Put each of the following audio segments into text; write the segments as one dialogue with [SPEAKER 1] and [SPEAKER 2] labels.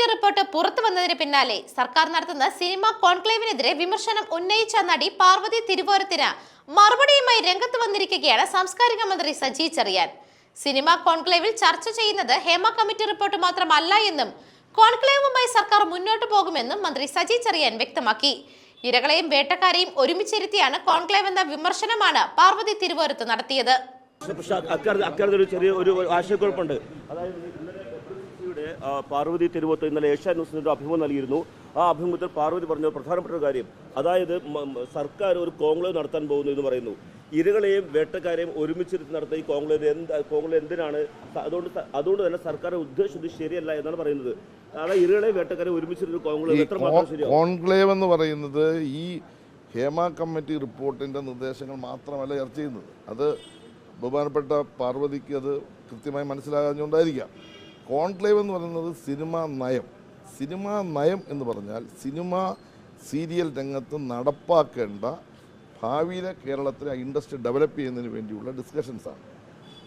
[SPEAKER 1] Committee report പുറത്തു വന്നതിന് പിന്നാലെ സർക്കാർ നടത്തുന്ന സിനിമ കോൺക്ലേവിനെതിരെ വിമർശനം ഉന്നയിച്ച നടി പാർവതി തിരുവോരത്തിന് മറുപടിയുമായി രംഗത്ത് വന്നിരിക്കുകയാണ് സാംസ്കാരിക മന്ത്രി സജി ചെറിയാൻ. സിനിമ കോൺക്ലേവിൽ ചർച്ച ചെയ്യുന്നത് ഹേമ കമ്മിറ്റി റിപ്പോർട്ട് മാത്രമല്ല എന്നും കോൺക്ലേവുമായി സർക്കാർ മുന്നോട്ട് പോകുമെന്നും മന്ത്രി സജി ചെറിയാൻ വ്യക്തമാക്കി. ഇരകളെയും വേട്ടക്കാരെയും ഒരുമിച്ചിരുത്തിയാണ് കോൺക്ലേവ് എന്ന വിമർശനമാണ് പാർവതി തിരുവോരത്ത് നടത്തിയത്.
[SPEAKER 2] പക്ഷേ അക്കാര്യത്തിൽ ചെറിയ ഒരു ആശയക്കുഴപ്പമുണ്ട്. അതായത് പാർവതി തിരുവത്ത് ഇന്നലെ ഏഷ്യാ ന്യൂസിന് ഒരു അഭിമുഖം നൽകിയിരുന്നു. ആ അഭിമുഖത്തിൽ പാർവതി പറഞ്ഞ പ്രധാനപ്പെട്ട ഒരു കാര്യം. അതായത് സർക്കാർ ഒരു കോൺക്ലേവ് നടത്താൻ പോകുന്നു എന്ന് പറയുന്നു. ഇരകളെയും വേട്ടക്കാരെയും ഒരുമിച്ചിരുത്തി നടത്ത ഈ കോൺക്ലേവ് എന്ത് കോൺക്ലേവ് എന്തിനാണ്? അതുകൊണ്ട് അതുകൊണ്ട് തന്നെ സർക്കാർ ഉദ്ദേശം ഇത് ശരിയല്ല എന്നാണ് പറയുന്നത്. അതായത് ഇരകളെയും വേട്ടക്കാരെയും ഒരുമിച്ചിരുത്തി ശരിയാവും?
[SPEAKER 3] കോൺക്ലേവ് എന്ന് പറയുന്നത് ഈ ഹേമ കമ്മിറ്റി റിപ്പോർട്ടിന്റെ നിർദ്ദേശങ്ങൾ മാത്രമല്ല ചർച്ച ചെയ്യുന്നത്. അത് ബഹുമാനപ്പെട്ട പാർവതിക്ക് അത് കൃത്യമായി മനസ്സിലാകാഞ്ഞുകൊണ്ടായിരിക്കാം. കോൺക്ലേവ് എന്ന് പറയുന്നത് സിനിമ നയം. സിനിമാ നയം എന്ന് പറഞ്ഞാൽ സിനിമ സീരിയൽ രംഗത്ത് നടപ്പാക്കേണ്ട ഭാവിയിലെ കേരളത്തിലെ ഇൻഡസ്ട്രി ഡെവലപ്പ് ചെയ്യുന്നതിന് വേണ്ടിയുള്ള ഡിസ്കഷൻസാണ്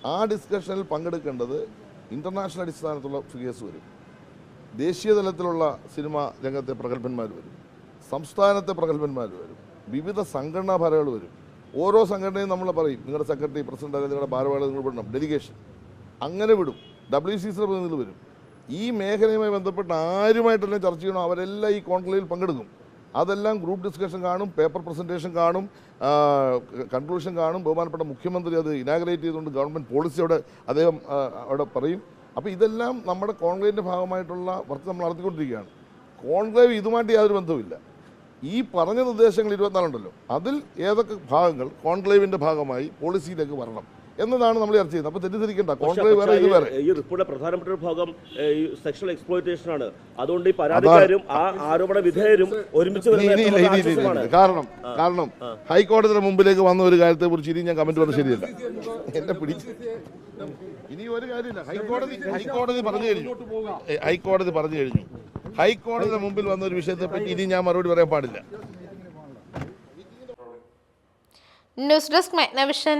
[SPEAKER 3] ആ ഡിസ്കഷനിൽ പങ്കെടുക്കേണ്ടത് ഇന്റർനാഷണൽ അടിസ്ഥാനത്തുള്ള ഫിഗേഴ്സ് വരും. ദേശീയ തലത്തിലുള്ള സിനിമ രംഗത്തെ പ്രഗത്ഭന്മാർ വരും. സംസ്ഥാനത്തെ പ്രഗത്ഭന്മാർ വരും. വിവിധ സംഘടനാ ഭരകൾ വരും. ഓരോ സംഘടനയും നമ്മൾ പറയും നിങ്ങളുടെ സെക്രട്ടറി പ്രസിഡന്റ് അല്ലെങ്കിൽ നിങ്ങളുടെ ഭാരവാഹികൾ നിങ്ങൾ വിടണം. ഡെലിഗേഷൻ അങ്ങനെ വിടും. ഡബ്ല്യു സി സിയുടെ പ്രതിനിധികൾ വരും. ഈ മേഖലയുമായി ബന്ധപ്പെട്ട് ആരുമായിട്ടെല്ലാം ചർച്ച ചെയ്യണോ അവരെല്ലാം ഈ കോൺക്ലേവിൽ പങ്കെടുക്കും. അതെല്ലാം ഗ്രൂപ്പ് ഡിസ്കഷൻ കാണും പേപ്പർ പ്രസന്റേഷൻ കാണും കൺക്ലൂഷൻ കാണും. ബഹുമാനപ്പെട്ട മുഖ്യമന്ത്രി അത് ഇനാഗ്രേറ്റ് ചെയ്തുകൊണ്ട് ഗവൺമെന്റ് പോളിസി അവിടെ അദ്ദേഹം അവിടെ പറയും. അപ്പോൾ ഇതെല്ലാം നമ്മുടെ കോൺക്ലേവിന്റെ ഭാഗമായിട്ടുള്ള വർക്ക് നമ്മൾ നടത്തിക്കൊണ്ടിരിക്കുകയാണ്. കോൺക്ലേവ് ഇതുമായിട്ട് യാതൊരു ബന്ധവുമില്ല. ഈ പറഞ്ഞ നിർദ്ദേശങ്ങൾ ഇരുപത്തിനാലുണ്ടല്ലോ. അതിൽ ഏതൊക്കെ ഭാഗങ്ങൾ കോൺക്ലേവിന്റെ ഭാഗമായി പോളിസിയിലേക്ക് വരണം. എന്നതാണ് നമ്മൾ ചർച്ച ചെയ്യുന്നത്. അപ്പോൾ തെറ്റിദ്ധരിക്കേണ്ട. കോൺഗ്രസ് വേറെ ഇത് വേറെ.
[SPEAKER 2] ഈ റിപ്പോർട്ടിലെ പ്രധാനപ്പെട്ട ഒരു ഭാഗം ഈ സെക്ഷൽ എക്സ്പ്ലോയിറ്റേഷൻ ആണ്. അതുകൊണ്ട് ഈ പരാതിക്കാരും ആ ആരോപണ വിധേയരും ഒരുമിച്ച്.
[SPEAKER 3] കാരണം കാരണം ഹൈക്കോടതിയുടെ മുമ്പിലേക്ക് വന്ന ഒരു കാര്യത്തെ കുറിച്ച് ഇനി ഞാൻ കമന്റ് പറഞ്ഞ ശരിയല്ല. എന്നെ പിടിച്ച് ഇനി ഒരു കാര്യമില്ല. ഹൈക്കോടതി ഹൈക്കോടതി പറഞ്ഞു കഴിഞ്ഞു. ഹൈക്കോടതി പറഞ്ഞു കഴിഞ്ഞു. ഹൈക്കോടതിയുടെ മുമ്പിൽ വന്ന ഒരു വിഷയത്തെ പറ്റി ഇനി ഞാൻ മറുപടി പറയാൻ പാടില്ല.
[SPEAKER 1] News desk മെഗ്നവിഷൻ